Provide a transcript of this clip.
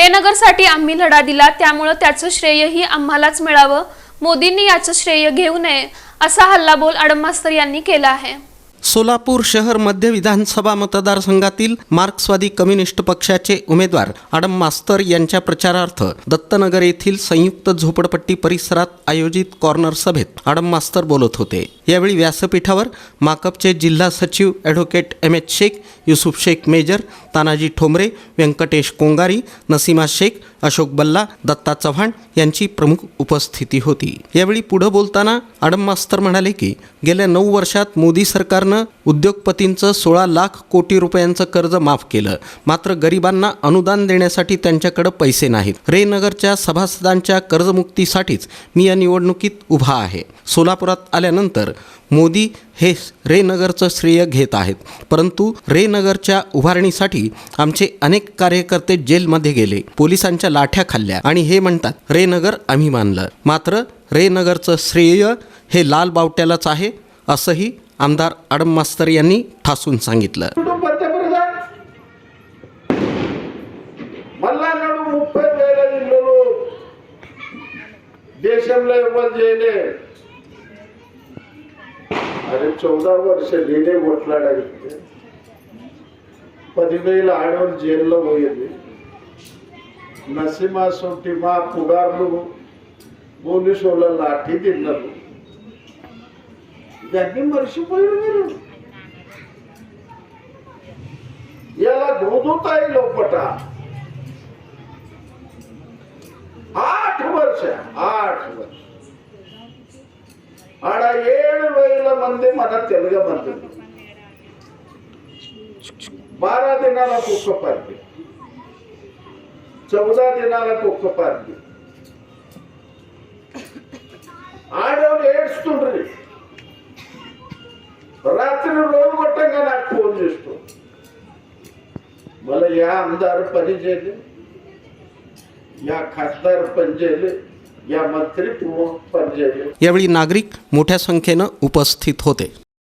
रेनगरसाठी आम्ही लढा दिला त्यामुळं त्याचं श्रेयही आम्हालाच मिळावं. मोदींनी याचं श्रेय घेऊ नये असा हल्लाबोल आडम मास्तर यांनी केला आहे. सोलापूर शहर मध्य विधानसभा मतदारसंघातील मार्क्सवादी कम्युनिस्ट पक्षाचे उमेदवार आडम मास्तर यांच्या प्रचारार्थ दत्तनगर येथील संयुक्त झोपडपट्टी परिसरात आयोजित कॉर्नर सभेत आडम मास्तर बोलत होते. यावेळी व्यासपीठावर माकपचे जिल्हा सचिव advocate M H Shaikh Yusuf Shaikh major Tanaji Thombare Venkatesh Kongari Naseema Shaikh Ashok Balla Datta Chavan यांची प्रमुख उपस्थिती होती. यावेळी पुढं बोलताना आडम मास्तर म्हणाले की गेल्या नऊ वर्षात मोदी सरकारनं उद्योगपतींचं सोळा लाख कोटी रुपयांचं कर्ज माफ केलं. मात्र गरिबांना अनुदान देण्यासाठी त्यांच्याकडे पैसे नाहीत. रेनगरच्या सभासदांच्या कर्जमुक्तीसाठीच मी या निवडणुकीत उभा आहे. सोलापुरात आल्यानंतर मोदी हे रेनगरचं श्रेय घेत आहेत. परंतु रेनगरच्या उभारणीसाठी आमचे अनेक कार्यकर्ते जेलमध्ये गेले. पोलिसांच्या लाठ्या खाल्ल्या आणि हे म्हणतात रेनगर आम्ही मानलं. मात्र रेनगरचं श्रेय हे लाल बावट्यालाच आहे असंही आमदार आडम मास्तर यांनी ठासून सांगितलं కుటుంబ పంతప్రధాన్ మల్లానాడు ముప్పై వేల ఇల్లులు దేశంలో ఇవ్వాలి చేయలే అరే చౌదా వర్ష నేనే కొట్లాడగలిగితే పదివేల ఆడవాళ్ళు జైల్లో పోయింది నసీమా సొంటి మా పుగార్లు పోలీసు వాళ్ళ లాఠీ తిన్నారు यांनी मरशी पळून गेलो याला धोधोता येईल लोपटा आठ वर्ष आठ वर्ष ಆಡ ಏಳು ವೈಲ ಮಂದಿ ಮನ ತೆಲುಗ ಬಂದಿದ್ದು ಬಾರ ದಿನಾಲ ಕುಕ್ಕ ಪಾರ್ಟಿ ಚೌದಾ ದಿನಾಲ ಕುಕ್ಕ ಪಾರ್ಟಿ ಆಡವ್ರು ಏಡ್ಸ್ಕೊಂಡ್ರಿ या आमदार पणी या खासदार पण या मंत्री प्रमुख जेले यावेळी नागरिक मोठ्या संख्येनं उपस्थित होते.